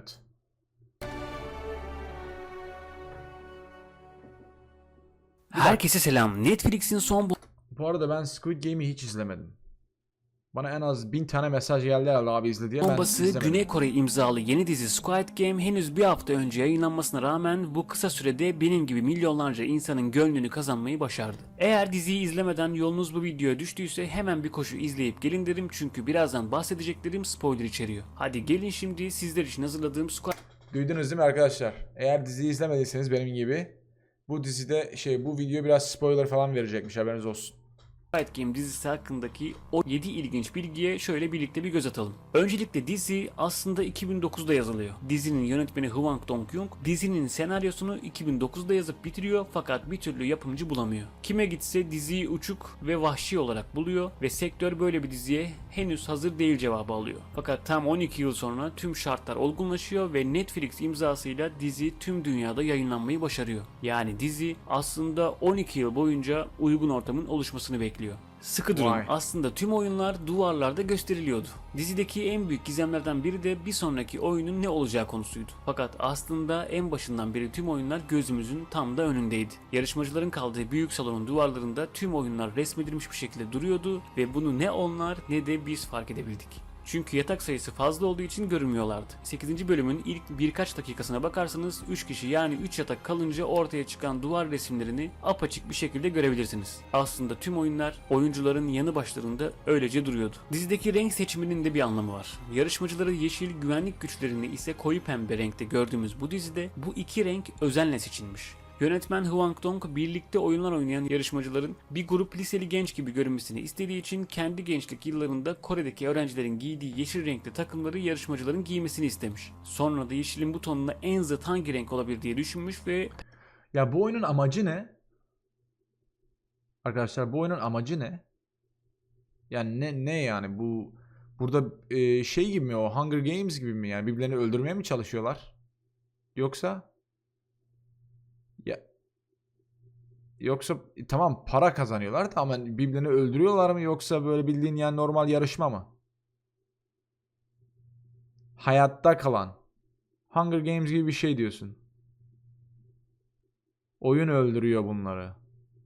Evet. Herkese selam. Netflix'in son Bu arada ben Squid Game'i hiç izlemedim. Bana en az bin tane mesaj geldi herhalde abi izle diye ben bombası izlemedim. Güney Kore imzalı yeni dizi Squid Game henüz bir hafta önce yayınlanmasına rağmen bu kısa sürede benim gibi milyonlarca insanın gönlünü kazanmayı başardı. Eğer diziyi izlemeden yolunuz bu videoya düştüyse hemen bir koşu izleyip gelin derim çünkü birazdan bahsedeceklerim spoiler içeriyor. Hadi gelin şimdi sizler için hazırladığım Squid Duydunuz değil mi arkadaşlar? Eğer diziyi izlemediyseniz benim gibi bu dizide şey bu video biraz spoiler falan verecekmiş haberiniz olsun. Squid Game dizisi hakkındaki o 7 ilginç bilgiye şöyle birlikte bir göz atalım. Öncelikle dizi aslında 2009'da yazılıyor. Dizinin yönetmeni Hwang Dong-kyung dizinin senaryosunu 2009'da yazıp bitiriyor fakat bir türlü yapımcı bulamıyor. Kime gitse diziyi uçuk ve vahşi olarak buluyor ve sektör böyle bir diziye henüz hazır değil cevabı alıyor. Fakat tam 12 yıl sonra tüm şartlar olgunlaşıyor ve Netflix imzasıyla dizi tüm dünyada yayınlanmayı başarıyor. Yani dizi aslında 12 yıl boyunca uygun ortamın oluşmasını bekliyor. Sıkı durun. Vay. Aslında tüm oyunlar duvarlarda gösteriliyordu. Dizideki en büyük gizemlerden biri de bir sonraki oyunun ne olacağı konusuydu. Fakat aslında en başından beri tüm oyunlar gözümüzün tam da önündeydi. Yarışmacıların kaldığı büyük salonun duvarlarında tüm oyunlar resmedilmiş bir şekilde duruyordu ve bunu ne onlar ne de biz fark edebildik. Çünkü yatak sayısı fazla olduğu için görünmüyorlardı. 8. bölümün ilk birkaç dakikasına bakarsanız 3 kişi yani 3 yatak kalınca ortaya çıkan duvar resimlerini apaçık bir şekilde görebilirsiniz. Aslında tüm oyunlar oyuncuların yanı başlarında öylece duruyordu. Dizideki renk seçiminin de bir anlamı var. Yarışmacıları yeşil, güvenlik güçlerini ise koyu pembe renkte gördüğümüz bu dizide bu iki renk özenle seçilmiş. Yönetmen Hwang Dong birlikte oyunlar oynayan yarışmacıların bir grup liseli genç gibi görünmesini istediği için kendi gençlik yıllarında Kore'deki öğrencilerin giydiği yeşil renkli takımları yarışmacıların giymesini istemiş. Sonra da yeşilin bu tonuna en zıt hangi renk olabilir diye düşünmüş ve Ya bu oyunun amacı ne? Arkadaşlar bu oyunun amacı ne? Yani ne ne yani bu burada e, şey gibi mi o Hunger Games gibi mi yani birbirlerini öldürmeye mi çalışıyorlar? Yoksa ya yoksa e, tamam para kazanıyorlar da ama birbirlerini öldürüyorlar mı yoksa böyle bildiğin yani normal yarışma mı? Hayatta kalan Hunger Games gibi bir şey diyorsun. Oyun öldürüyor bunları.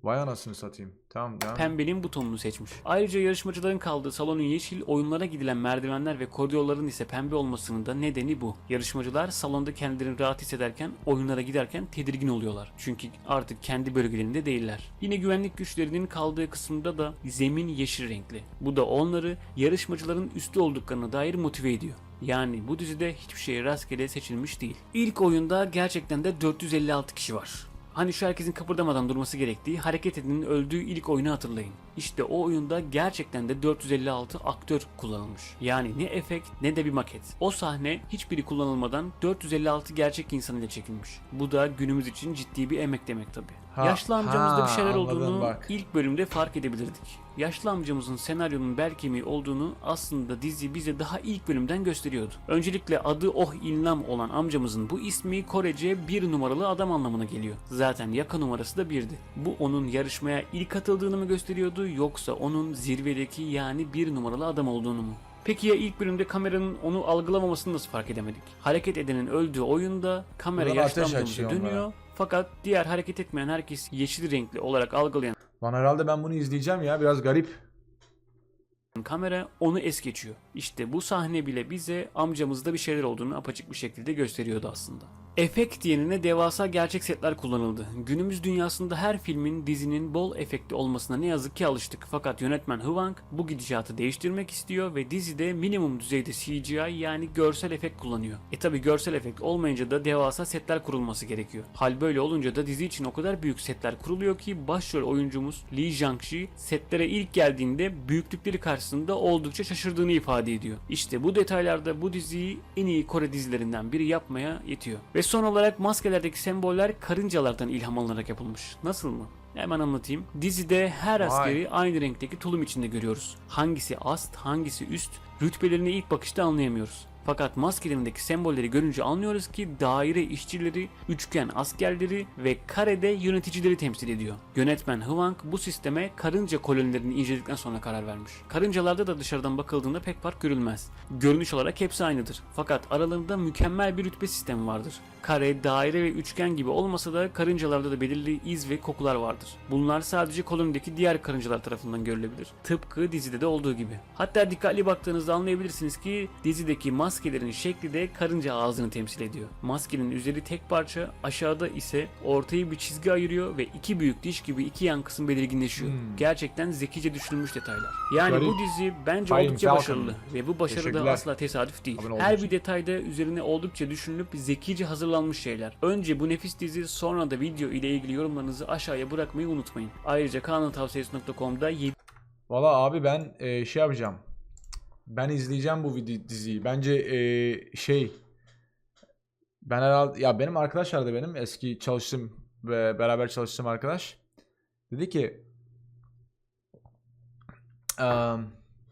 Vay anasını satayım. Tamam devam. pembenin bu tonunu seçmiş. Ayrıca yarışmacıların kaldığı salonun yeşil, oyunlara gidilen merdivenler ve koridorların ise pembe olmasının da nedeni bu. Yarışmacılar salonda kendilerini rahat hissederken oyunlara giderken tedirgin oluyorlar. Çünkü artık kendi bölgelerinde değiller. Yine güvenlik güçlerinin kaldığı kısımda da zemin yeşil renkli. Bu da onları yarışmacıların üstü olduklarına dair motive ediyor. Yani bu dizide hiçbir şey rastgele seçilmiş değil. İlk oyunda gerçekten de 456 kişi var. Hani şu herkesin kıpırdamadan durması gerektiği hareket edenin öldüğü ilk oyunu hatırlayın. İşte o oyunda gerçekten de 456 aktör kullanılmış. Yani ne efekt ne de bir maket. O sahne hiçbiri kullanılmadan 456 gerçek insan ile çekilmiş. Bu da günümüz için ciddi bir emek demek tabi. Ha, Yaşlı amcamızda bir şeyler anladım olduğunu bak. ilk bölümde fark edebilirdik. Yaşlı amcamızın senaryonun bel kemiği olduğunu aslında dizi bize daha ilk bölümden gösteriyordu. Öncelikle adı Oh İlnam olan amcamızın bu ismi Korece bir numaralı adam anlamına geliyor. Zaten yaka numarası da birdi. Bu onun yarışmaya ilk katıldığını mı gösteriyordu yoksa onun zirvedeki yani bir numaralı adam olduğunu mu? Peki ya ilk bölümde kameranın onu algılamamasını nasıl fark edemedik? Hareket edenin öldüğü oyunda kamera yaşlı açıyor dönüyor. onlara. Fakat diğer hareket etmeyen herkes yeşil renkli olarak algılayan Lan herhalde ben bunu izleyeceğim ya biraz garip. kamera onu es geçiyor. İşte bu sahne bile bize amcamızda bir şeyler olduğunu apaçık bir şekilde gösteriyordu aslında. Efekt yerine devasa gerçek setler kullanıldı. Günümüz dünyasında her filmin, dizinin bol efekti olmasına ne yazık ki alıştık. Fakat yönetmen Hwang bu gidişatı değiştirmek istiyor ve dizide minimum düzeyde CGI yani görsel efekt kullanıyor. E tabi görsel efekt olmayınca da devasa setler kurulması gerekiyor. Hal böyle olunca da dizi için o kadar büyük setler kuruluyor ki başrol oyuncumuz Lee Jang-ji setlere ilk geldiğinde büyüklükleri karşısında oldukça şaşırdığını ifade ediyor. İşte bu detaylarda bu diziyi en iyi Kore dizilerinden biri yapmaya yetiyor. Ve son olarak maskelerdeki semboller karıncalardan ilham alınarak yapılmış. Nasıl mı? Hemen anlatayım. Dizide her Vay. askeri aynı renkteki tulum içinde görüyoruz. Hangisi ast, hangisi üst, rütbelerini ilk bakışta anlayamıyoruz. Fakat maskelerindeki sembolleri görünce anlıyoruz ki daire işçileri, üçgen askerleri ve karede yöneticileri temsil ediyor. Yönetmen Hwang bu sisteme karınca kolonilerini inceledikten sonra karar vermiş. Karıncalarda da dışarıdan bakıldığında pek fark görülmez. Görünüş olarak hepsi aynıdır. Fakat aralarında mükemmel bir rütbe sistemi vardır. Kare, daire ve üçgen gibi olmasa da karıncalarda da belirli iz ve kokular vardır. Bunlar sadece kolonideki diğer karıncalar tarafından görülebilir. Tıpkı dizide de olduğu gibi. Hatta dikkatli baktığınızda anlayabilirsiniz ki dizideki maskelerin şekli de karınca ağzını temsil ediyor. Maskenin üzeri tek parça, aşağıda ise ortayı bir çizgi ayırıyor ve iki büyük diş gibi iki yan kısım belirginleşiyor. Hmm. Gerçekten zekice düşünülmüş detaylar. Yani Garip. bu dizi bence Flying oldukça başarılı ve bu başarı da asla tesadüf değil. Her bir detayda üzerine oldukça düşünülüp zekice hazırlanmış şeyler. Önce bu nefis dizi sonra da video ile ilgili yorumlarınızı aşağıya bırakmayı unutmayın. Ayrıca kanaltavsiyesi.com'da Valla abi ben e, şey yapacağım. Ben izleyeceğim bu diziyi. Bence e, şey ben herhalde ya benim arkadaş vardı benim eski çalıştığım ve beraber çalıştığım arkadaş. Dedi ki "Eee,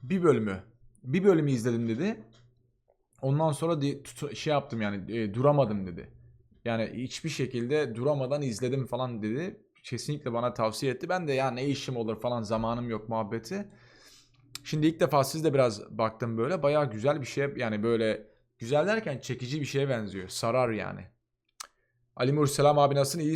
bir bölümü bir bölümü izledim dedi. Ondan sonra di- şey yaptım yani e, duramadım dedi. Yani hiçbir şekilde duramadan izledim falan dedi. Kesinlikle bana tavsiye etti. Ben de ya ne işim olur falan zamanım yok muhabbeti. Şimdi ilk defa siz de biraz baktım böyle. Bayağı güzel bir şey. Yani böyle güzel derken çekici bir şeye benziyor. Sarar yani. Ali Murselam abi nasılsın? İyi